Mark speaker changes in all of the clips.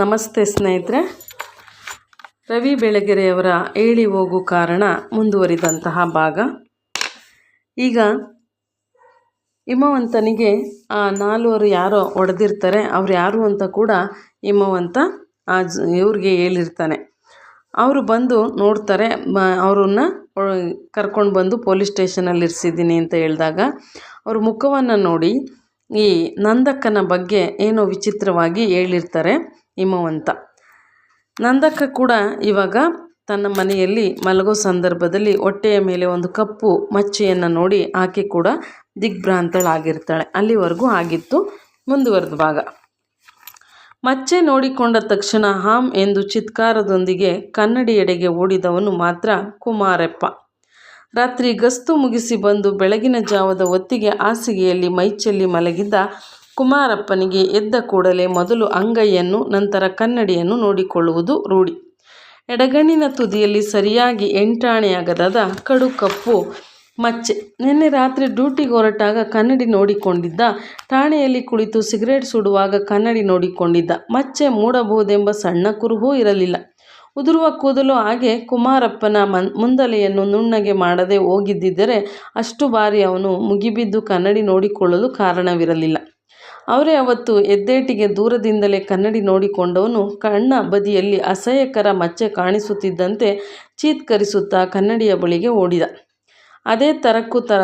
Speaker 1: ನಮಸ್ತೆ ಸ್ನೇಹಿತರೆ. ರವಿ ಬೆಳಗೆರೆಯವರ ಏಳಿ ಹೋಗು ಕಾರಣ ಮುಂದುವರಿದಂತಹ ಭಾಗ. ಈಗ ಹಿಮವಂತನಿಗೆ ಆ ನಾಲ್ವರು ಯಾರೋ ಹೊಡೆದಿರ್ತಾರೆ ಅವ್ರು ಯಾರು ಅಂತ ಕೂಡ ಹಿಮವಂತ ಆ ಇವ್ರಿಗೆ ಹೇಳಿರ್ತಾನೆ. ಅವರು ಬಂದು ನೋಡ್ತಾರೆ ಅವ್ರನ್ನ ಕರ್ಕೊಂಡು ಬಂದು ಪೊಲೀಸ್ ಸ್ಟೇಷನಲ್ಲಿ ಇರಿಸಿದ್ದೀನಿ ಅಂತ ಹೇಳಿದಾಗ ಅವ್ರ ಮುಖವನ್ನು ನೋಡಿ ಈ ನಂದಕ್ಕನ ಬಗ್ಗೆ ಏನೋ ವಿಚಿತ್ರವಾಗಿ ಹೇಳಿರ್ತಾರೆ. ಹಿಮವಂತ. ನಂದಕ್ಕ ಕೂಡ ಇವಾಗ ತನ್ನ ಮನೆಯಲ್ಲಿ ಮಲಗೋ ಸಂದರ್ಭದಲ್ಲಿ ಹೊಟ್ಟೆಯ ಮೇಲೆ ಒಂದು ಕಪ್ಪು ಮಚ್ಚೆಯನ್ನು ನೋಡಿ ಆಕೆ ಕೂಡ ದಿಗ್ಭ್ರಾಂತಳಾಗಿರ್ತಾಳೆ. ಅಲ್ಲಿವರೆಗೂ ಆಗಿತ್ತು ಮುಂದುವರೆದ ಭಾಗ. ಮಚ್ಚೆ ನೋಡಿಕೊಂಡ ತಕ್ಷಣ ಹಾಮ್ ಎಂದು ಚಿತ್ಕಾರದೊಂದಿಗೆ ಕನ್ನಡಿಯೆಡೆಗೆ ಓಡಿದವನು ಮಾತ್ರ ಕುಮಾರಪ್ಪ. ರಾತ್ರಿ ಗಸ್ತು ಮುಗಿಸಿ ಬಂದು ಬೆಳಗಿನ ಜಾವದ ಹೊತ್ತಿಗೆ ಹಾಸಿಗೆಯಲ್ಲಿ ಮೈಚಲ್ಲಿ ಮಲಗಿದ್ದ ಕುಮಾರಪ್ಪನಿಗೆ ಎದ್ದ ಕೂಡಲೇ ಮೊದಲು ಅಂಗೈಯನ್ನು, ನಂತರ ಕನ್ನಡಿಯನ್ನು ನೋಡಿಕೊಳ್ಳುವುದು ರೂಢಿ. ಎಡಗಣ್ಣಿನ ತುದಿಯಲ್ಲಿ ಸರಿಯಾಗಿ ಎಂಟಾಣೆಯಾಗದಾದ ಕಡು ಕಪ್ಪು ಮಚ್ಚೆ. ನಿನ್ನೆ ರಾತ್ರಿ ಡ್ಯೂಟಿಗೆ ಹೊರಟಾಗ ಕನ್ನಡಿ ನೋಡಿಕೊಂಡಿದ್ದ. ಠಾಣೆಯಲ್ಲಿ ಕುಳಿತು ಸಿಗರೇಟ್ ಸುಡುವಾಗ ಕನ್ನಡಿ ನೋಡಿಕೊಂಡಿದ್ದ. ಮಚ್ಚೆ ಮೂಡಬಹುದೆಂಬ ಸಣ್ಣ ಕುರುಹೂ ಇರಲಿಲ್ಲ. ಉದುರುವ ಕೂದಲು ಹಾಗೆ ಕುಮಾರಪ್ಪನ ಮನ್, ಮುಂದಲೆಯನ್ನು ನುಣ್ಣಗೆ ಮಾಡದೆ ಹೋಗಿದ್ದಿದ್ದರೆ ಅಷ್ಟು ಬಾರಿ ಅವನು ಮುಗಿಬಿದ್ದು ಕನ್ನಡಿ ನೋಡಿಕೊಳ್ಳಲು ಕಾರಣವಿರಲಿಲ್ಲ. ಅವರೇ ಅವತ್ತು ಎದ್ದೇಟಿಗೆ ದೂರದಿಂದಲೇ ಕನ್ನಡಿ ನೋಡಿಕೊಂಡವನು ಕಣ್ಣ ಬದಿಯಲ್ಲಿ ಅಸಹ್ಯಕರ ಮಚ್ಚೆ ಕಾಣಿಸುತ್ತಿದ್ದಂತೆ ಚೀತ್ಕರಿಸುತ್ತಾ ಕನ್ನಡಿಯ ಬಳಿಗೆ ಓಡಿದ. ಅದೇ ತರಕು ತರ,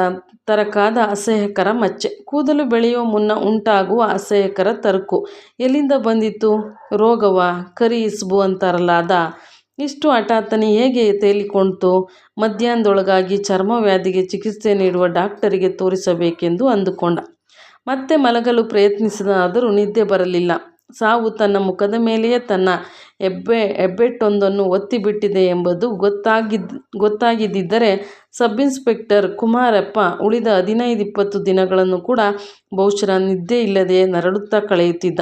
Speaker 1: ತರಕಾದ ಅಸಹ್ಯಕರ ಮಚ್ಚೆ. ಕೂದಲು ಬೆಳೆಯುವ ಮುನ್ನ ಉಂಟಾಗುವ ಅಸಹ್ಯಕರ ತರಕು. ಎಲ್ಲಿಂದ ಬಂದಿತ್ತು? ರೋಗವ? ಕರಿ ಇಸ್ಬು ಅಂತಾರಲ್ಲ ಅದ ಇಷ್ಟು ಹಠಾತ್ತನೆ ಹೇಗೆ ತೇಲಿಕೊಂಡಿತು ಮಧ್ಯಾಹ್ನದೊಳಗಾಗಿ ಚರ್ಮ ವ್ಯಾಧಿಗೆ ಚಿಕಿತ್ಸೆ ನೀಡುವ ಡಾಕ್ಟರಿಗೆ ತೋರಿಸಬೇಕೆಂದು ಅಂದುಕೊಂಡ. ಮತ್ತೆ ಮಲಗಲು ಪ್ರಯತ್ನಿಸಿದಾದರೂ ನಿದ್ದೆ ಬರಲಿಲ್ಲ. ಸಾವು ತನ್ನ ಮುಖದ ಮೇಲೆಯೇ ತನ್ನ ಹೆಬ್ಬೆ, ಹೆಬ್ಬೆಟ್ಟೊಂದನ್ನು ಒತ್ತಿಬಿಟ್ಟಿದೆ ಎಂಬುದು ಗೊತ್ತಾಗಿದ್ದ ಗೊತ್ತಾಗಿದ್ದಿದ್ದರೆ ಸಬ್ಇನ್ಸ್ಪೆಕ್ಟರ್ ಕುಮಾರಪ್ಪ ಉಳಿದ ಹದಿನೈದು ಇಪ್ಪತ್ತು ದಿನಗಳನ್ನು ಕೂಡ ಬಹುಶಃ ನಿದ್ದೆ ಇಲ್ಲದೆ ನರಳುತ್ತಾ ಕಳೆಯುತ್ತಿದ್ದ.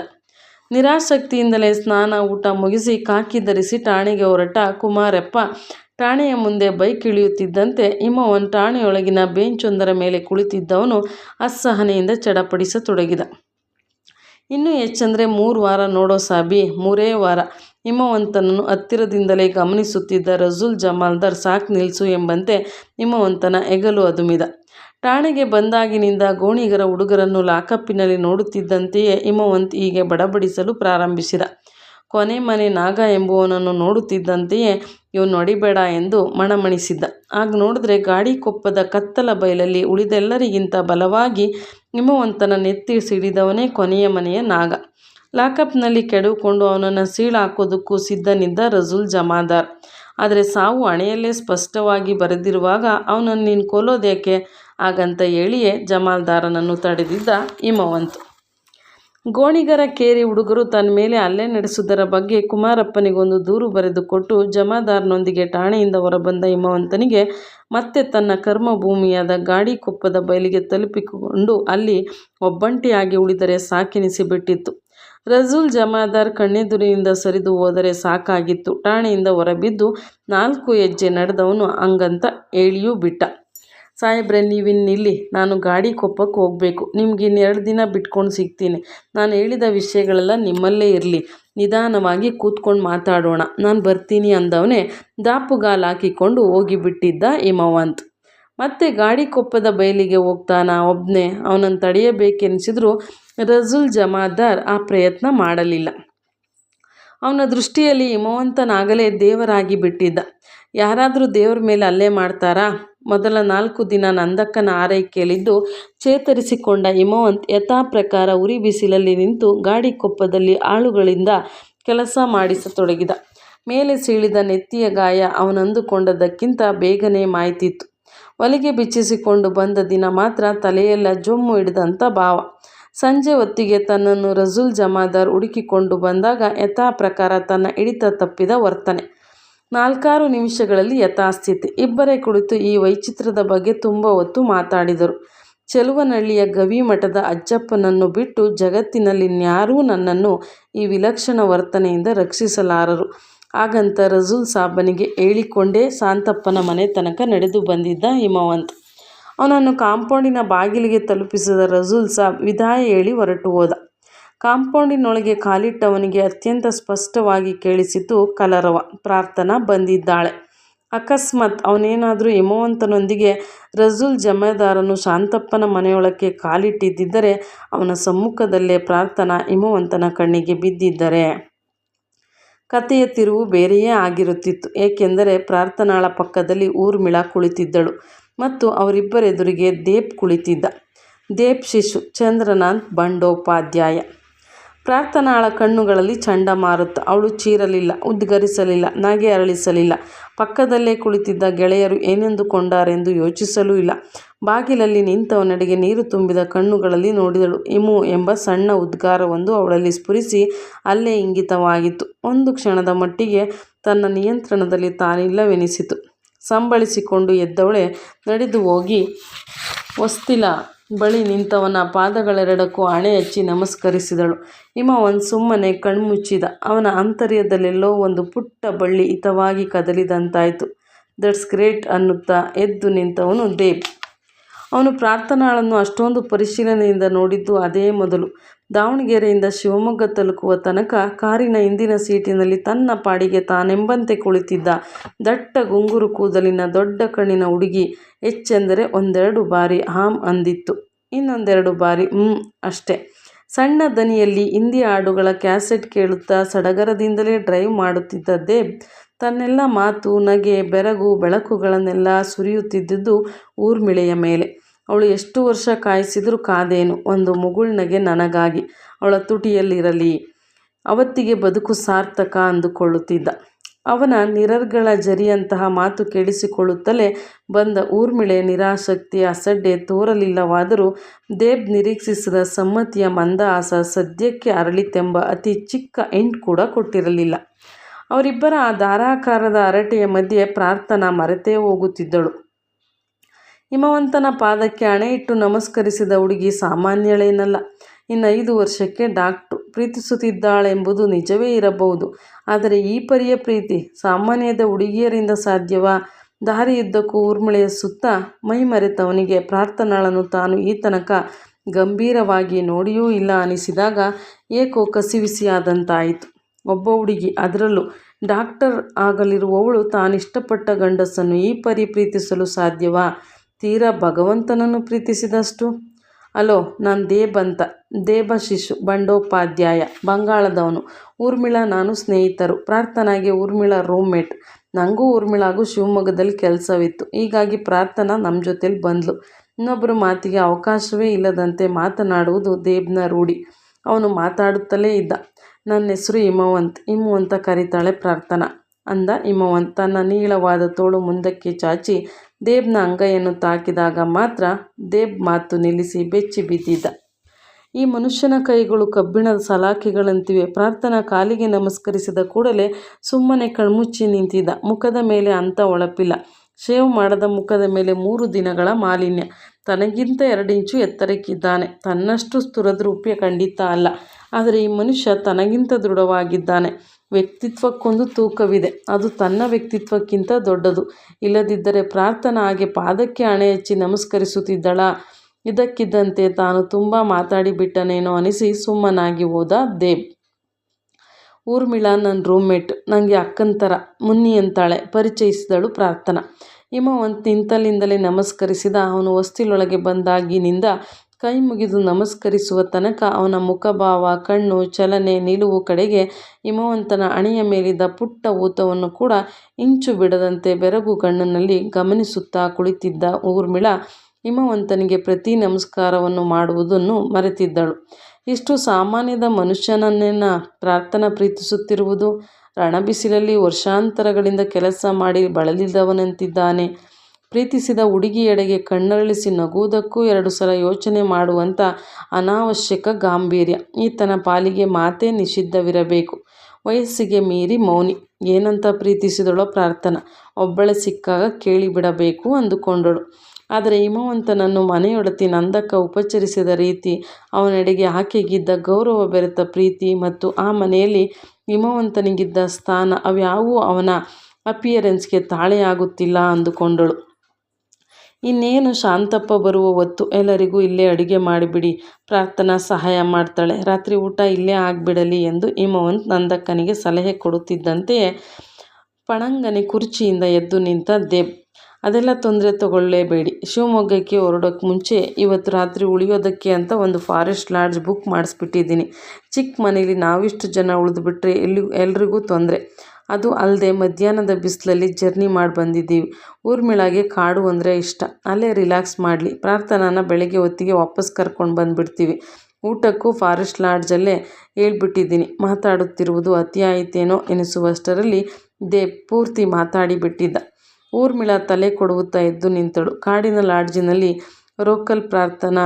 Speaker 1: ನಿರಾಸಕ್ತಿಯಿಂದಲೇ ಸ್ನಾನ ಊಟ ಮುಗಿಸಿ ಕಾಕಿ ಧರಿಸಿ ಠಾಣೆಗೆ ಹೊರಟ ಕುಮಾರಪ್ಪ ಠಾಣೆಯ ಮುಂದೆ ಬೈಕ್ ಇಳಿಯುತ್ತಿದ್ದಂತೆ ಹಿಮವನ್ ಠಾಣೆಯೊಳಗಿನ ಬೆಂಚೊಂದರ ಮೇಲೆ ಕುಳಿತಿದ್ದವನು ಅಸಹನೆಯಿಂದ ಚಡಪಡಿಸತೊಡಗಿದ. ಇನ್ನೂ ಹೆಚ್ಚಂದರೆ ಮೂರು ವಾರ ನೋಡೋ ಸಾಬಿ, ಮೂರೇ ವಾರ. ಹಿಮವಂತನನ್ನು ಹತ್ತಿರದಿಂದಲೇ ಗಮನಿಸುತ್ತಿದ್ದ ರಜುಲ್ ಜಮಾಲ್ದಾರ್ ಸಾಕ್ ನಿಲ್ಸು ಎಂಬಂತೆ ಹಿಮವಂತನ ಹೆಗಲು ಅದುಮಿದ. ಠಾಣೆಗೆ ಬಂದಾಗಿನಿಂದ ಗೋಣಿಗರ ಹುಡುಗರನ್ನು ಲಾಕಪ್ಪಿನಲ್ಲಿ ನೋಡುತ್ತಿದ್ದಂತೆಯೇ ಹಿಮವಂತ್ ಹೀಗೆ ಬಡಬಡಿಸಲು ಪ್ರಾರಂಭಿಸಿದ. ಕೊನೆ ಮನೆ ನಾಗ ಎಂಬುವನನ್ನು ನೋಡುತ್ತಿದ್ದಂತೆಯೇ ಇವನು ನಡಿಬೇಡ ಎಂದು ಮಣಮಣಿಸಿದ್ದ ಆಗ ನೋಡಿದ್ರೆ ಗಾಡಿ ಕೊಪ್ಪದ ಕತ್ತಲ ಬಯಲಲ್ಲಿ ಉಳಿದೆಲ್ಲರಿಗಿಂತ ಬಲವಾಗಿ ಹಿಮವಂತನ ನೆತ್ತಿ ಸಿಡಿದವನೇ ಕೊನೆಯ ಮನೆಯ ನಾಗ. ಲಾಕಪ್ನಲ್ಲಿ ಕೆಡವುಕೊಂಡು ಅವನನ್ನು ಸೀಳಾಕೋದಕ್ಕೂ ಸಿದ್ಧನಿದ್ದ ರಜುಲ್ ಜಮಾದಾರ್. ಆದರೆ ಸಾವು ಹಣೆಯಲ್ಲೇ ಸ್ಪಷ್ಟವಾಗಿ ಬರೆದಿರುವಾಗ ಅವನನ್ನು ನೀನು ಕೊಲ್ಲೋದೇಕೆ ಹಾಗಂತ ಹೇಳಿಯೇ ಜಮಾಲ್ದಾರನನ್ನು ತಡೆದಿದ್ದ ಹಿಮವಂತ್. ಗೋಣಿಗರ ಕೇರಿ ಹುಡುಗರು ತನ್ನ ಮೇಲೆ ಹಲ್ಲೆ ನಡೆಸುವುದರ ಬಗ್ಗೆ ಕುಮಾರಪ್ಪನಿಗೊಂದು ದೂರು ಬರೆದುಕೊಟ್ಟು ಜಮಾದಾರ್ನೊಂದಿಗೆ ಠಾಣೆಯಿಂದ ಹೊರಬಂದ ಹಿಮವಂತನಿಗೆ ಮತ್ತೆ ತನ್ನ ಕರ್ಮಭೂಮಿಯಾದ ಗಾಡಿಕೊಪ್ಪದ ಬಯಲಿಗೆ ತಲುಪಿಕೊಂಡು ಅಲ್ಲಿ ಒಬ್ಬಂಟಿಯಾಗಿ ಉಳಿದರೆ ಸಾಕೆನಿಸಿಬಿಟ್ಟಿತ್ತು. ರಜುಲ್ ಜಮಾದಾರ್ ಕಣ್ಣೆದುರಿನಿಂದ ಸರಿದು ಹೋದರೆ ಸಾಕಾಗಿತ್ತು. ಠಾಣೆಯಿಂದ ಹೊರಬಿದ್ದು ನಾಲ್ಕು ಹೆಜ್ಜೆ ನಡೆದವನು ಹಂಗಂತ ಹೇಳಿಯೂ ಬಿಟ್ಟ. ಸಾಹೇಬ್ರೆ ನೀವಿನ್ನಿಲ್ಲಿ ನಾನು ಗಾಡಿ ಕೊಪ್ಪಕ್ಕೆ ಹೋಗಬೇಕು. ನಿಮ್ಗೆ ಇನ್ನೆರಡು ದಿನ ಬಿಟ್ಕೊಂಡು ಸಿಗ್ತೀನಿ. ನಾನು ಹೇಳಿದ ವಿಷಯಗಳೆಲ್ಲ ನಿಮ್ಮಲ್ಲೇ ಇರಲಿ. ನಿಧಾನವಾಗಿ ಕೂತ್ಕೊಂಡು ಮಾತಾಡೋಣ. ನಾನು ಬರ್ತೀನಿ ಅಂದವನೇ ದಾಪುಗಾಲು ಹಾಕಿಕೊಂಡು ಹೋಗಿಬಿಟ್ಟಿದ್ದ ಹಿಮವಂತ್. ಮತ್ತೆ ಗಾಡಿ ಕೊಪ್ಪದ ಬಯಲಿಗೆ ಹೋಗ್ತಾನ ಒಬ್ಬನೇ ಅವನನ್ನು ತಡೆಯಬೇಕೆನಿಸಿದ್ರು ರಜುಲ್ ಜಮಾದಾರ್ ಆ ಪ್ರಯತ್ನ ಮಾಡಲಿಲ್ಲ. ಅವನ ದೃಷ್ಟಿಯಲ್ಲಿ ಹಿಮವಂತನಾಗಲೇ ದೇವರಾಗಿ ಬಿಟ್ಟಿದ್ದ. ಯಾರಾದರೂ ದೇವರ ಮೇಲೆ ಅಲ್ಲೇ ಮಾಡ್ತಾರಾ? ಮೊದಲ ನಾಲ್ಕು ದಿನ ನಂದಕ್ಕನ ಆರೈಕೆಯಲ್ಲಿದ್ದು ಚೇತರಿಸಿಕೊಂಡ ಹಿಮವಂತ್ ಯಥಾ ಪ್ರಕಾರ ಉರಿ ಬಿಸಿಲಲ್ಲಿ ನಿಂತು ಗಾಡಿ ಕೊಪ್ಪದಲ್ಲಿ ಆಳುಗಳಿಂದ ಕೆಲಸ ಮಾಡಿಸತೊಡಗಿದ. ಮೇಲೆ ಸೀಳಿದ ನೆತ್ತಿಯ ಗಾಯ ಅವನಂದುಕೊಂಡದಕ್ಕಿಂತ ಬೇಗನೆ ಮಾಯ್ತಿತ್ತು. ಒಲಿಗೆ ಬಿಚ್ಚಿಸಿಕೊಂಡು ಬಂದ ದಿನ ಮಾತ್ರ ತಲೆಯೆಲ್ಲ ಜೊಮ್ಮು ಹಿಡಿದಂಥ ಭಾವ. ಸಂಜೆ ಹೊತ್ತಿಗೆ ತನ್ನನ್ನು ರಜುಲ್ ಜಮಾದಾರ್ ಹುಡುಕಿಕೊಂಡು ಬಂದಾಗ ಯಥಾ ಪ್ರಕಾರ ತನ್ನ ಹಿಡಿತ ತಪ್ಪಿದ ವರ್ತನೆ. ನಾಲ್ಕಾರು ನಿಮಿಷಗಳಲ್ಲಿ ಯಥಾಸ್ಥಿತಿ. ಇಬ್ಬರೇ ಕುಳಿತು ಈ ವೈಚಿತ್ರದ ಬಗ್ಗೆ ತುಂಬ ಹೊತ್ತು ಮಾತಾಡಿದರು. ಚೆಲುವನಹಳ್ಳಿಯ ಗವಿಮಠದ ಅಜ್ಜಪ್ಪನನ್ನು ಬಿಟ್ಟು ಜಗತ್ತಿನಲ್ಲಿ ಜಗತ್ತಿನಲ್ಲಿನ್ಯಾರೂ ನನ್ನನ್ನು ಈ ವಿಲಕ್ಷಣ ವರ್ತನೆಯಿಂದ ರಕ್ಷಿಸಲಾರರು. ಹಾಗಂತ ರಜುಲ್ ಸಾಬನಿಗೆ ಹೇಳಿಕೊಂಡೇ ಶಾಂತಪ್ಪನ ಮನೆ ತನಕ ನಡೆದು ಬಂದಿದ್ದ ಹಿಮವಂತ್. ಅವನನ್ನು ಕಾಂಪೌಂಡಿನ ಬಾಗಿಲಿಗೆ ತಲುಪಿಸಿದ ರಜುಲ್ ಸಾಬ್ ವಿದಾಯ ಹೇಳಿ ಹೊರಟು ಹೋದ. ಕಾಂಪೌಂಡಿನೊಳಗೆ ಕಾಲಿಟ್ಟವನಿಗೆ ಅತ್ಯಂತ ಸ್ಪಷ್ಟವಾಗಿ ಕೇಳಿಸಿತು ಕಲರವ. ಪ್ರಾರ್ಥನಾ ಬಂದಿದ್ದಾಳೆ. ಅಕಸ್ಮಾತ್ ಅವನೇನಾದರೂ ಹಿಮವಂತನೊಂದಿಗೆ ರಜುಲ್ ಜಮೆದಾರನು ಶಾಂತಪ್ಪನ ಮನೆಯೊಳಕ್ಕೆ ಕಾಲಿಟ್ಟಿದ್ದರೆ, ಅವನ ಸಮ್ಮುಖದಲ್ಲೇ ಪ್ರಾರ್ಥನಾ ಹಿಮವಂತನ ಕಣ್ಣಿಗೆ ಬಿದ್ದಿದ್ದರೆ? ಕಥೆಯ ತಿರುವು ಬೇರೆಯೇ ಆಗಿರುತ್ತಿತ್ತು. ಏಕೆಂದರೆ ಪ್ರಾರ್ಥನಾಳ ಪಕ್ಕದಲ್ಲಿ ಊರ್ಮಿಳ ಕುಳಿತಿದ್ದಳು ಮತ್ತು ಅವರಿಬ್ಬರೆದುರಿಗೆ ದೇಪ್ ಕುಳಿತಿದ್ದ. ದೇಪ್ ಶಿಶು ಚಂದ್ರನಾಥ್ ಬಂಡೋಪಾಧ್ಯಾಯ. ಪ್ರಾರ್ಥನಾಳ ಕಣ್ಣುಗಳಲ್ಲಿ ಚಂಡಮಾರುತ. ಅವಳು ಚೀರಲಿಲ್ಲ, ಉದ್ಗರಿಸಲಿಲ್ಲ, ನಗೆ ಅರಳಿಸಲಿಲ್ಲ. ಪಕ್ಕದಲ್ಲೇ ಕುಳಿತಿದ್ದ ಗೆಳೆಯರು ಏನೆಂದುಕೊಂಡಾರೆಂದು ಯೋಚಿಸಲೂ ಇಲ್ಲ. ಬಾಗಿಲಲ್ಲಿ ನಿಂತವನೆಡೆಗೆ ನೀರು ತುಂಬಿದ ಕಣ್ಣುಗಳಲ್ಲಿ ನೋಡಿದಳು. ಇಮು ಎಂಬ ಸಣ್ಣ ಉದ್ಗಾರವೊಂದು ಅವಳಲ್ಲಿ ಸ್ಫುರಿಸಿ ಅಲ್ಲೇ ಇಂಗಿತವಾಗಿತ್ತು. ಒಂದು ಕ್ಷಣದ ಮಟ್ಟಿಗೆ ತನ್ನ ನಿಯಂತ್ರಣದಲ್ಲಿ ತಾನಿಲ್ಲವೆನಿಸಿತು. ಸಂಬಳಿಸಿಕೊಂಡು ಎದ್ದವಳೆ ನಡೆದು ಹೋಗಿ ಹೊಸ್ತಿಲ ಬಳಿ ನಿಂತವನ ಪಾದಗಳೆರಡಕ್ಕೂ ಹಣೆ ಹಚ್ಚಿ ನಮಸ್ಕರಿಸಿದಳು. ಹಿಮವಂತ್ ಸುಮ್ಮನೆ ಕಣ್ಮುಚ್ಚಿದ. ಅವನ ಆಂತರ್ಯದಲ್ಲೆಲ್ಲೋ ಒಂದು ಪುಟ್ಟ ಬಳ್ಳಿ ಹಿತವಾಗಿ ಕದಲಿದಂತಾಯಿತು ದಟ್ಸ್ ಗ್ರೇಟ್ ಅನ್ನುತ್ತಾ ಎದ್ದು ನಿಂತವನು ದೇಬ್. ಅವನು ಪ್ರಾರ್ಥನಾಳನ್ನು ಅಷ್ಟೊಂದು ಪರಿಶೀಲನೆಯಿಂದ ನೋಡಿದ್ದು ಅದೇ ಮೊದಲು. ದಾವಣಗೆರೆಯಿಂದ ಶಿವಮೊಗ್ಗ ತಲುಪುವ ತನಕ ಕಾರಿನ ಹಿಂದಿನ ಸೀಟಿನಲ್ಲಿ ತನ್ನ ಪಾಡಿಗೆ ತಾನೆಂಬಂತೆ ಕುಳಿತಿದ್ದ ದಟ್ಟ ಗುಂಗುರು ಕೂದಲಿನ, ದೊಡ್ಡ ಕಣ್ಣಿನ ಹುಡುಗಿ ಹೆಚ್ಚೆಂದರೆ ಒಂದೆರಡು ಬಾರಿ ಹಾಮ್ ಅಂದಿತ್ತು. ಇನ್ನೊಂದೆರಡು ಬಾರಿ ಹ್ಞೂ ಅಷ್ಟೇ. ಸಣ್ಣ ದನಿಯಲ್ಲಿ ಹಿಂದಿ ಹಾಡುಗಳ ಕ್ಯಾಸೆಟ್ ಕೇಳುತ್ತಾ ಸಡಗರದಿಂದಲೇ ಡ್ರೈವ್ ಮಾಡುತ್ತಿದ್ದದ್ದೇ ತನ್ನೆಲ್ಲ ಮಾತು, ನಗೆ, ಬೆರಗು, ಬೆಳಕುಗಳನ್ನೆಲ್ಲ ಸುರಿಯುತ್ತಿದ್ದುದು ಊರ್ಮಿಳೆಯ ಮೇಲೆ. ಅವಳು ಎಷ್ಟು ವರ್ಷ ಕಾಯಿಸಿದರೂ ಕಾದೇನು, ಒಂದು ಮುಗುಳ್ನಗೆ ನನಗಾಗಿ ಅವಳ ತುಟಿಯಲ್ಲಿರಲಿ. ಅವತ್ತಿಗೆ ಬದುಕು ಸಾರ್ಥಕ ಅಂದುಕೊಳ್ಳುತ್ತಿದ್ದ. ಅವನ ನಿರರ್ಗಳ ಜರಿಯಂತಹ ಮಾತು ಕೇಳಿಸಿಕೊಳ್ಳುತ್ತಲೇ ಬಂದ ಊರ್ಮಿಳೆ ನಿರಾಸಕ್ತಿ, ಅಸಡ್ಡೆ ತೋರಲಿಲ್ಲವಾದರೂ ದೇಬ್ ನಿರೀಕ್ಷಿಸಿದ ಸಮ್ಮತಿಯ ಮಂದಹಾಸ ಸದ್ಯಕ್ಕೆ ಅರಳಿತೆಂಬ ಅತಿ ಚಿಕ್ಕ ಎಂಟ್ ಕೂಡ ಕೊಟ್ಟಿರಲಿಲ್ಲ. ಅವರಿಬ್ಬರ ಆ ಧಾರಾಕಾರದ ಹರಟೆಯ ಮಧ್ಯೆ ಪ್ರಾರ್ಥನಾ ಮರೆತೇ ಹೋಗುತ್ತಿದ್ದಳು. ಹಿಮವಂತನ ಪಾದಕ್ಕೆ ಹಣೆಯಿಟ್ಟು ನಮಸ್ಕರಿಸಿದ ಹುಡುಗಿ ಸಾಮಾನ್ಯಳೇನಲ್ಲ. ಇನ್ನು ಐದು ವರ್ಷಕ್ಕೆ ಡಾಕ್ಟ್ರು. ಪ್ರೀತಿಸುತ್ತಿದ್ದಾಳೆಂಬುದು ನಿಜವೇ ಇರಬಹುದು. ಆದರೆ ಈ ಪರಿಯ ಪ್ರೀತಿ ಸಾಮಾನ್ಯದ ಹುಡುಗಿಯರಿಂದ ಸಾಧ್ಯವಾ? ದಾರಿಯುದ್ದಕ್ಕೂ ಊರ್ಮಳೆಯ ಸುತ್ತ ಮೈಮರೆತವನಿಗೆ ಪ್ರಾರ್ಥನಾಳನ್ನು ತಾನು ಈ ತನಕ ಗಂಭೀರವಾಗಿ ನೋಡಿಯೂ ಇಲ್ಲ ಅನಿಸಿದಾಗ ಏಕೋ ಕಸಿವಿಸಿಯಾದಂತಾಯಿತು. ಒಬ್ಬ ಹುಡುಗಿ, ಅದರಲ್ಲೂ ಡಾಕ್ಟರ್ ಆಗಲಿರುವವಳು ತಾನಿಷ್ಟಪಟ್ಟ ಗಂಡಸನ್ನು ಈ ಪರಿ ಪ್ರೀತಿಸಲು ಸಾಧ್ಯವಾ? ತೀರಾ ಭಗವಂತನನ್ನು ಪ್ರೀತಿಸಿದಷ್ಟು? ಅಲೋ, ನಾನು ದೇಬ್ ಅಂತ. ದೇಬಾಶಿಶು ಬಂಡೋಪಾಧ್ಯಾಯ. ಬಂಗಾಳದವನು. ಊರ್ಮಿಳ ನಾನು ಸ್ನೇಹಿತರು. ಪ್ರಾರ್ಥನಾಗೆ ಊರ್ಮಿಳ ರೂಮ್ಮೇಟ್ ನನಗೂ ನಂಗೂ ಊರ್ಮಿಳಾಗೂ ಶಿವಮೊಗ್ಗದಲ್ಲಿ ಕೆಲಸವಿತ್ತು ಹೀಗಾಗಿ ಪ್ರಾರ್ಥನಾ ನಮ್ಮ ಜೊತೆಲಿ ಬಂದ್ಲು. ಇನ್ನೊಬ್ಬರ ಮಾತಿಗೆ ಅವಕಾಶವೇ ಇಲ್ಲದಂತೆ ಮಾತನಾಡುವುದು ದೇಬ್ನ ರೂಢಿ. ಅವನು ಮಾತಾಡುತ್ತಲೇ ಇದ್ದ. ನನ್ನ ಹೆಸರು ಹಿಮವಂತ್. ಹಿಮು ಅಂತ ಕರೀತಾಳೆ ಪ್ರಾರ್ಥನಾ ಅಂದ ಹಿಮವಂತ್ ತನ್ನ ನೀಳವಾದ ತೋಳು ಮುಂದಕ್ಕೆ ಚಾಚಿ ದೇಬ್ನ ಅಂಗೈಯನ್ನು ತಾಕಿದಾಗ ಮಾತ್ರ ದೇಬ್ ಮಾತು ನಿಲ್ಲಿಸಿ ಬೆಚ್ಚಿ ಬಿದ್ದಿದ್ದ. ಈ ಮನುಷ್ಯನ ಕೈಗಳು ಕಬ್ಬಿಣದ ಸಲಾಕೆಗಳಂತಿವೆ. ಪ್ರಾರ್ಥನಾ ಕಾಲಿಗೆ ನಮಸ್ಕರಿಸಿದ ಕೂಡಲೇ ಸುಮ್ಮನೆ ಕಣ್ಮುಚ್ಚಿ ನಿಂತಿದ್ದ. ಮುಖದ ಮೇಲೆ ಅಂತ ಒಳಪಿಲ್ಲ ಶೇವ್ ಮಾಡದ ಮುಖದ ಮೇಲೆ ಮೂರು ದಿನಗಳ ಮಾಲಿನ್ಯ. ತನಗಿಂತ ಎರಡಿಂಚು ಎತ್ತರಕ್ಕಿದ್ದಾನೆ. ತನ್ನಷ್ಟು ಸ್ಥಿರದ್ರೂಪ್ಯ ಖಂಡಿತ ಅಲ್ಲ. ಆದರೆ ಈ ಮನುಷ್ಯ ತನಗಿಂತ ದೃಢವಾಗಿದ್ದಾನೆ. ವ್ಯಕ್ತಿತ್ವಕ್ಕೊಂದು ತೂಕವಿದೆ. ಅದು ತನ್ನ ವ್ಯಕ್ತಿತ್ವಕ್ಕಿಂತ ದೊಡ್ಡದು. ಇಲ್ಲದಿದ್ದರೆ ಪ್ರಾರ್ಥನಾ ಹಾಗೆ ಪಾದಕ್ಕೆ ಹಣೆಹಚ್ಚಿ ನಮಸ್ಕರಿಸುತ್ತಿದ್ದಳಾ? ಇದಕ್ಕಿದ್ದಂತೆ ತಾನು ತುಂಬಾ ಮಾತಾಡಿಬಿಟ್ಟನೇನೋ ಅನಿಸಿ ಸುಮ್ಮನಾಗಿ ಹೋದ ದೇವ್ ಊರ್ಮಿಳಾ ನನ್ನ ರೂಮ್ಮೇಟ್ ನನಗೆ ಅಕ್ಕನ ಅಕ್ಕನ್ ಥರ. ಮುನ್ನಿ ಅಂತಾಳೆ ಪರಿಚಯಿಸಿದಳು ಪ್ರಾರ್ಥನಾ. ಹಿಮವಂತ್ ನಿಂತಲ್ಲಿಂದಲೇ ನಮಸ್ಕರಿಸಿದ. ಅವನು ಹೊಸ್ತಿಲೊಳಗೆ ಬಂದಾಗಿನಿಂದ ಕೈಮುಗಿದು ನಮಸ್ಕರಿಸುವ ತನಕ ಅವನ ಮುಖಭಾವ, ಕಣ್ಣು, ಚಲನೆ, ನಿಲುವು ಕಡೆಗೆ ಹಿಮವಂತನ ಅಣೆಯ ಮೇಲಿದ್ದ ಪುಟ್ಟ ಊತವನ್ನು ಕೂಡ ಇಂಚು ಬಿಡದಂತೆ ಬೆರಗು ಕಣ್ಣಿನಲ್ಲಿ ಗಮನಿಸುತ್ತಾ ಕುಳಿತಿದ್ದ ಊರ್ಮಿಳ ಹಿಮವಂತನಿಗೆ ಪ್ರತಿ ನಮಸ್ಕಾರವನ್ನು ಮಾಡುವುದನ್ನು ಮರೆತಿದ್ದಳು. ಇಷ್ಟು ಸಾಮಾನ್ಯದ ಮನುಷ್ಯನನ್ನೇನ ಪ್ರಾರ್ಥನಾ ಪ್ರೀತಿಸುತ್ತಿರುವುದು? ರಣಬಿಸಿಲಲ್ಲಿ ವರ್ಷಾಂತರಗಳಿಂದ ಕೆಲಸ ಮಾಡಿ ಬಳಲಿದವನಂತಿದ್ದಾನೆ. ಪ್ರೀತಿಸಿದ ಹುಡುಗಿಯೆಡೆಗೆ ಕಣ್ಣರಳಿಸಿ ನಗುವುದಕ್ಕೂ ಎರಡು ಸಲ ಯೋಚನೆ ಮಾಡುವಂಥ ಅನಾವಶ್ಯಕ ಗಾಂಭೀರ್ಯ. ಈತನ ಪಾಲಿಗೆ ಮಾತೇ ನಿಷಿದ್ಧವಿರಬೇಕು. ವಯಸ್ಸಿಗೆ ಮೀರಿ ಮೌನಿ. ಏನಂತ ಪ್ರೀತಿಸಿದಳೋ ಪ್ರಾರ್ಥನಾ? ಒಬ್ಬಳೇ ಸಿಕ್ಕಾಗ ಕೇಳಿಬಿಡಬೇಕು ಅಂದುಕೊಂಡಳು. ಆದರೆ ಹಿಮವಂತನನ್ನು ಮನೆಯೊಡತಿ ನಂದಕ್ಕ ಉಪಚರಿಸಿದ ರೀತಿ, ಅವನೆಡೆಗೆ ಆಕೆಗಿದ್ದ ಗೌರವ ಬೆರೆತ ಪ್ರೀತಿ ಮತ್ತು ಆ ಮನೆಯಲ್ಲಿ ಹಿಮವಂತನಿಗಿದ್ದ ಸ್ಥಾನ ಅವ್ಯಾವೂ ಅವನ ಅಪಿಯರೆನ್ಸ್ಗೆ ತಾಳೆಯಾಗುತ್ತಿಲ್ಲ ಅಂದುಕೊಂಡಳು. ಇನ್ನೇನು ಶಾಂತಪ್ಪ ಬರುವ ಹೊತ್ತು ಎಲ್ಲರಿಗೂ ಇಲ್ಲೇ ಅಡುಗೆ ಮಾಡಿಬಿಡಿ, ಪ್ರಾರ್ಥನಾ ಸಹಾಯ ಮಾಡ್ತಾಳೆ. ರಾತ್ರಿ ಊಟ ಇಲ್ಲೇ ಆಗಿಬಿಡಲಿ ಎಂದು ಹಿಮವಂತ್ ನಂದಕ್ಕನಿಗೆ ಸಲಹೆ ಕೊಡುತ್ತಿದ್ದಂತೆಯೇ ಪಣಂಗನೆ ಕುರ್ಚಿಯಿಂದ ಎದ್ದು ನಿಂತ ದೇಬ್, ಅದೆಲ್ಲ ತೊಂದರೆ ತಗೊಳ್ಳೇಬೇಡಿ. ಶಿವಮೊಗ್ಗಕ್ಕೆ ಹೊರಡೋಕ್ಕೆ ಮುಂಚೆ ಇವತ್ತು ರಾತ್ರಿ ಉಳಿಯೋದಕ್ಕೆ ಅಂತ ಒಂದು ಫಾರೆಸ್ಟ್ ಲಾಡ್ಜ್ ಬುಕ್ ಮಾಡಿಸ್ಬಿಟ್ಟಿದ್ದೀನಿ. ಚಿಕ್ಕ ಮನೇಲಿ ನಾವಿಷ್ಟು ಜನ ಉಳಿದುಬಿಟ್ರೆ ಎಲ್ಲಿ, ಎಲ್ರಿಗೂ ತೊಂದರೆ. ಅದು ಅಲ್ಲದೆ ಮಧ್ಯಾಹ್ನದ ಬಿಸಿಲಲ್ಲಿ ಜರ್ನಿ ಮಾಡಿ ಬಂದಿದ್ದೀವಿ. ಊರ್ಮಿಳಾಗೆ ಕಾಡು ಅಂದರೆ ಇಷ್ಟ. ಅಲ್ಲೇ ರಿಲ್ಯಾಕ್ಸ್ ಮಾಡಲಿ. ಪ್ರಾರ್ಥನಾನ ಬೆಳಗ್ಗೆ ಹೊತ್ತಿಗೆ ವಾಪಸ್ ಕರ್ಕೊಂಡು ಬಂದುಬಿಡ್ತೀವಿ. ಊಟಕ್ಕೂ ಫಾರೆಸ್ಟ್ ಲಾಡ್ಜಲ್ಲೇ ಹೇಳ್ಬಿಟ್ಟಿದ್ದೀನಿ. ಮಾತಾಡುತ್ತಿರುವುದು ಅತಿಯಾಯಿತೇನೋ ಎನಿಸುವಷ್ಟರಲ್ಲಿ ದೇ ಪೂರ್ತಿ ಮಾತಾಡಿಬಿಟ್ಟಿದ್ದ ಊರ್ಮಿಳ ತಲೆ ಕೊಡುತ್ತಾ ಎದ್ದು ನಿಂತಳು. ಕಾಡಿನ ಲಾಡ್ಜಿನಲ್ಲಿ ರೋಕಲ್ ಪ್ರಾರ್ಥನಾ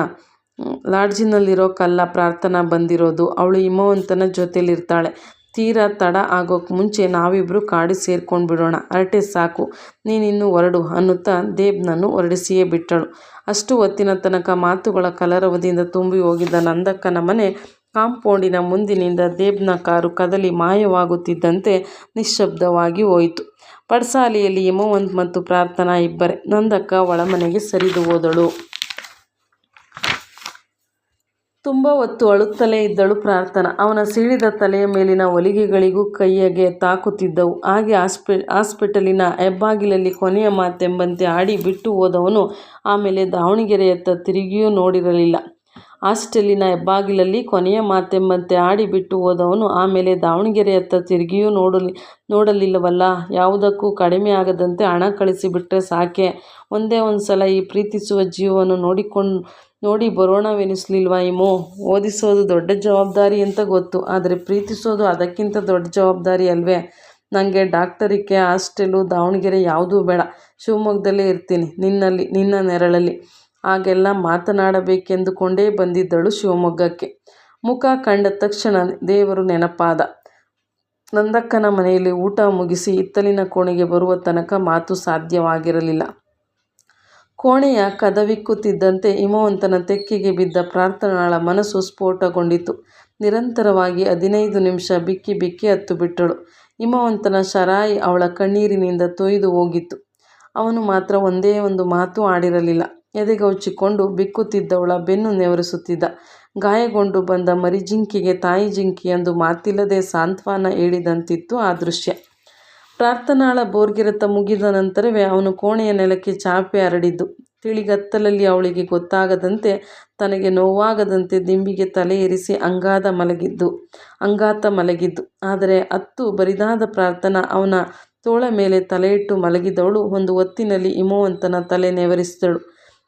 Speaker 1: ಲಾಡ್ಜಿನಲ್ಲಿರೋ ಕಲ್ಲ ಪ್ರಾರ್ಥನಾ ಬಂದಿರೋದು. ಅವಳು ಹಿಮವಂತನ ಜೊತೆಲಿರ್ತಾಳೆ. ತೀರಾ ತಡ ಆಗೋಕ್ಕೆ ಮುಂಚೆ ನಾವಿಬ್ಬರು ಕಾಡು ಸೇರ್ಕೊಂಡು ಬಿಡೋಣ. ಅರಟೆ ಸಾಕು, ನೀನಿನ್ನು ಹೊರಡು ಅನ್ನುತ್ತಾ ದೇಬ್ನನ್ನು ಹೊರಡಿಸಿಯೇ ಬಿಟ್ಟಳು. ಅಷ್ಟು ಹೊತ್ತಿನ ತನಕ ಮಾತುಗಳ ಕಲರವದಿಂದ ತುಂಬಿ ಹೋಗಿದ್ದ ನಂದಕ್ಕನ ಮನೆ ಕಾಂಪೌಂಡಿನ ಮುಂದಿನಿಂದ ದೇಬ್ನ ಕಾರು ಕದಲಿ ಮಾಯವಾಗುತ್ತಿದ್ದಂತೆ ನಿಶ್ಶಬ್ದವಾಗಿ ಹೋಯಿತು. ಪಡ್ಸಾಲೆಯಲ್ಲಿ ಹಿಮವಂತ್ ಮತ್ತು ಪ್ರಾರ್ಥನಾ ಇಬ್ಬರೇ. ನಂದಕ್ಕ ಒಳಮನೆಗೆ ಸರಿದು ಹೋದಳು. ತುಂಬ ಹೊತ್ತು ಅಳುತ್ತಲೇ ಇದ್ದಳು ಪ್ರಾರ್ಥನಾ. ಅವನ ಸೀಳಿದ ತಲೆಯ ಮೇಲಿನ ಹೊಲಿಗೆಗಳಿಗೂ ಕೈಯಗೆ ತಾಕುತ್ತಿದ್ದವು. ಹಾಗೆ ಆಸ್ಪೆ ಹಾಸ್ಪಿಟಲಿನ ಹೆಬ್ಬಾಗಿಲಲ್ಲಿ ಕೊನೆಯ ಮಾತೆಂಬಂತೆ ಆಡಿ ಬಿಟ್ಟು ಹೋದವನು ಆಮೇಲೆ ದಾವಣಗೆರೆಯತ್ತ ತಿರುಗಿಯೂ ನೋಡಿರಲಿಲ್ಲ. ಹಾಸ್ಟೆಲಿನ ಹೆಬ್ಬಾಗಿಲಲ್ಲಿ ಕೊನೆಯ ಮಾತೆಂಬಂತೆ ಆಡಿ ಬಿಟ್ಟು ಹೋದವನು ಆಮೇಲೆ ದಾವಣಗೆರೆಯತ್ತ ತಿರುಗಿಯೂ ನೋಡಲಿ, ನೋಡಲಿಲ್ಲವಲ್ಲ, ಯಾವುದಕ್ಕೂ ಕಡಿಮೆ ಆಗದಂತೆ ಹಣ ಕಳಿಸಿಬಿಟ್ರೆ ಸಾಕೆ. ಒಂದೇ ಒಂದು ಸಲ ಈ ಪ್ರೀತಿಸುವ ಜೀವವನ್ನು ನೋಡಿಕೊಂಡು ನೋಡಿ ಬರೋಣವೆನಿಸ್ಲಿಲ್ವಾ ಇಮೋ? ಓದಿಸೋದು ದೊಡ್ಡ ಜವಾಬ್ದಾರಿ ಅಂತ ಗೊತ್ತು, ಆದರೆ ಪ್ರೀತಿಸೋದು ಅದಕ್ಕಿಂತ ದೊಡ್ಡ ಜವಾಬ್ದಾರಿ ಅಲ್ವೇ? ನನಗೆ ಡಾಕ್ಟರಿಕೆ, ಹಾಸ್ಟೆಲು, ದಾವಣಗೆರೆ ಯಾವುದೂ ಬೇಡ. ಶಿವಮೊಗ್ಗದಲ್ಲೇ ಇರ್ತೀನಿ, ನಿನ್ನಲ್ಲಿ, ನಿನ್ನ ನೆರಳಲ್ಲಿ. ಹಾಗೆಲ್ಲ ಮಾತನಾಡಬೇಕೆಂದುಕೊಂಡೇ ಬಂದಿದ್ದಳು ಶಿವಮೊಗ್ಗಕ್ಕೆ. ಮುಖ ಕಂಡ ತಕ್ಷಣ ದೇವರು ನೆನಪಾದ. ನಂದಕ್ಕನ ಮನೆಯಲ್ಲಿ ಊಟ ಮುಗಿಸಿ ಇತ್ತಲಿನ ಕೋಣೆಗೆ ಬರುವ ತನಕ ಮಾತು ಸಾಧ್ಯವಾಗಿರಲಿಲ್ಲ. ಕೋಣೆಯ ಕದವಿಕ್ಕುತ್ತಿದ್ದಂತೆ ಹಿಮವಂತನ ತೆಕ್ಕೆಗೆ ಬಿದ್ದ ಪ್ರಾರ್ಥನಾಳ ಮನಸ್ಸು ಸ್ಫೋಟಗೊಂಡಿತು. ನಿರಂತರವಾಗಿ ಹದಿನೈದು ನಿಮಿಷ ಬಿಕ್ಕಿ ಬಿಕ್ಕಿ ಹತ್ತು ಬಿಟ್ಟಳು ಹಿಮವಂತನ ಶರಾಯಿ ಅವಳ ಕಣ್ಣೀರಿನಿಂದ ತೊಯ್ದು ಹೋಗಿತ್ತು. ಅವನು ಮಾತ್ರ ಒಂದೇ ಒಂದು ಮಾತು ಆಡಿರಲಿಲ್ಲ. ಎದೆಗೌಚಿಕೊಂಡು ಬಿಕ್ಕುತ್ತಿದ್ದವಳ ಬೆನ್ನು ನೆವರಿಸುತ್ತಿದ್ದ. ಗಾಯಗೊಂಡು ಬಂದ ಮರಿಜಿಂಕಿಗೆ ತಾಯಿ ಜಿಂಕಿ ಎಂದು ಮಾತಿಲ್ಲದೆ ಸಾಂತ್ವನ ಹೇಳಿದಂತಿತ್ತು ಆ ದೃಶ್ಯ. ಪ್ರಾರ್ಥನಾಳ ಬೋರ್ಗಿರತ ಮುಗಿದ ನಂತರವೇ ಅವನು ಕೋಣೆಯ ನೆಲಕ್ಕೆ ಚಾಪೆ ಹರಡಿದ್ದು ತಿಳಿಗತ್ತಲಲ್ಲಿ ಅವಳಿಗೆ ಗೊತ್ತಾಗದಂತೆ ತನಗೆ ನೋವಾಗದಂತೆ ದಿಂಬಿಗೆ ತಲೆ ಇರಿಸಿ ಅಂಗಾದ ಮಲಗಿದ್ದು, ಅಂಗಾತ ಮಲಗಿದ್ದು ಆದರೆ ಅತ್ತು ಬರಿದಾದ ಪ್ರಾರ್ಥನಾ ಅವನ ತೋಳ ಮೇಲೆ ತಲೆಯಿಟ್ಟು ಮಲಗಿದವಳು ಒಂದು ಹೊತ್ತಿನಲ್ಲಿ ಹಿಮವಂತನ ತಲೆ ನೆವರಿಸಿದಳು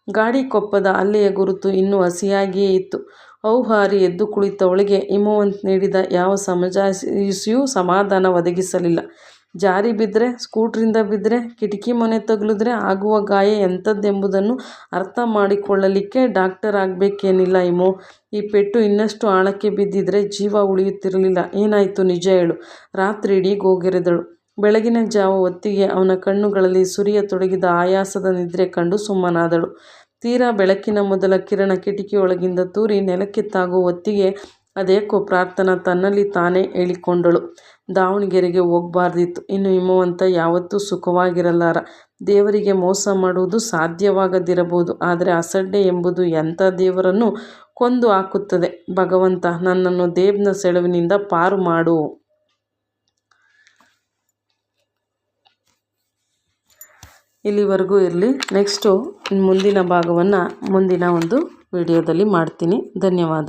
Speaker 1: ಗಾಡಿ ಕೊಪ್ಪದ ಅಲ್ಲೆಯ ಗುರುತು ಇನ್ನೂ ಹಸಿಯಾಗಿಯೇ ಇತ್ತು. ಔಹಾರಿ ಎದ್ದು ಕುಳಿತವಳಿಗೆ ಹಿಮವಂತ್ ನೀಡಿದ ಯಾವ ಸಮಜಾಸಿಯೂ ಸಮಾಧಾನ ಒದಗಿಸಲಿಲ್ಲ. ಜಾರಿ ಬಿದ್ದರೆ ಸ್ಕೂಟ್ರಿಂದ ಬಿದ್ದರೆ ಕಿಟಕಿ ಮನೆ ತಗುಲಿದ್ರೆ ಆಗುವ ಗಾಯ ಎಂಥದ್ದೆಂಬುದನ್ನು ಅರ್ಥ ಮಾಡಿಕೊಳ್ಳಲಿಕ್ಕೆ ಡಾಕ್ಟರ್ ಆಗಬೇಕೇನಿಲ್ಲ ಇಮೋ. ಈ ಪೆಟ್ಟು ಇನ್ನಷ್ಟು ಆಳಕ್ಕೆ ಬಿದ್ದಿದ್ರೆ ಜೀವ ಉಳಿಯುತ್ತಿರಲಿಲ್ಲ. ಏನಾಯಿತು ನಿಜ ಹೇಳು. ರಾತ್ರಿಯಿಡೀ ಗೋಗೆರೆದಳು. ಬೆಳಗಿನ ಜಾವ ಹೊತ್ತಿಗೆ ಅವನ ಕಣ್ಣುಗಳಲ್ಲಿ ಸುರಿಯತೊಡಗಿದ ಆಯಾಸದ ನಿದ್ರೆ ಕಂಡು ಸುಮ್ಮನಾದಳು. ತೀರಾ ಬೆಳಕಿನ ಮೊದಲ ಕಿರಣ ಕಿಟಕಿಯೊಳಗಿಂದ ತೂರಿ ನೆಲಕ್ಕೆ ತಾಗುವ ಹೊತ್ತಿಗೆ ಅದೇಕೋ ಪ್ರಾರ್ಥನಾ ತನ್ನಲ್ಲಿ ತಾನೇ ಹೇಳಿಕೊಂಡಳು. ದಾವಣಗೆರೆಗೆ ಹೋಗ್ಬಾರ್ದಿತ್ತು. ಇನ್ನು ಹಿಮವಂತ ಯಾವತ್ತೂ ಸುಖವಾಗಿರಲಾರ. ದೇವರಿಗೆ ಮೋಸ ಮಾಡುವುದು ಸಾಧ್ಯವಾಗದಿರಬಹುದು. ಆದರೆ ಅಸಡ್ಡೆ ಎಂಬುದು ಎಂಥ ದೇವರನ್ನು ಕೊಂದು ಹಾಕುತ್ತದೆ. ಭಗವಂತ, ನನ್ನನ್ನು ದೇವ್ನ ಸೆಳವಿನಿಂದ ಪಾರು ಮಾಡು. ಇಲ್ಲಿವರೆಗೂ ಇರಲಿ ನೆಕ್ಸ್ಟು ಮುಂದಿನ ಭಾಗವನ್ನು ಮುಂದಿನ ಒಂದು ವಿಡಿಯೋದಲ್ಲಿ ಮಾಡ್ತೀನಿ ಧನ್ಯವಾದ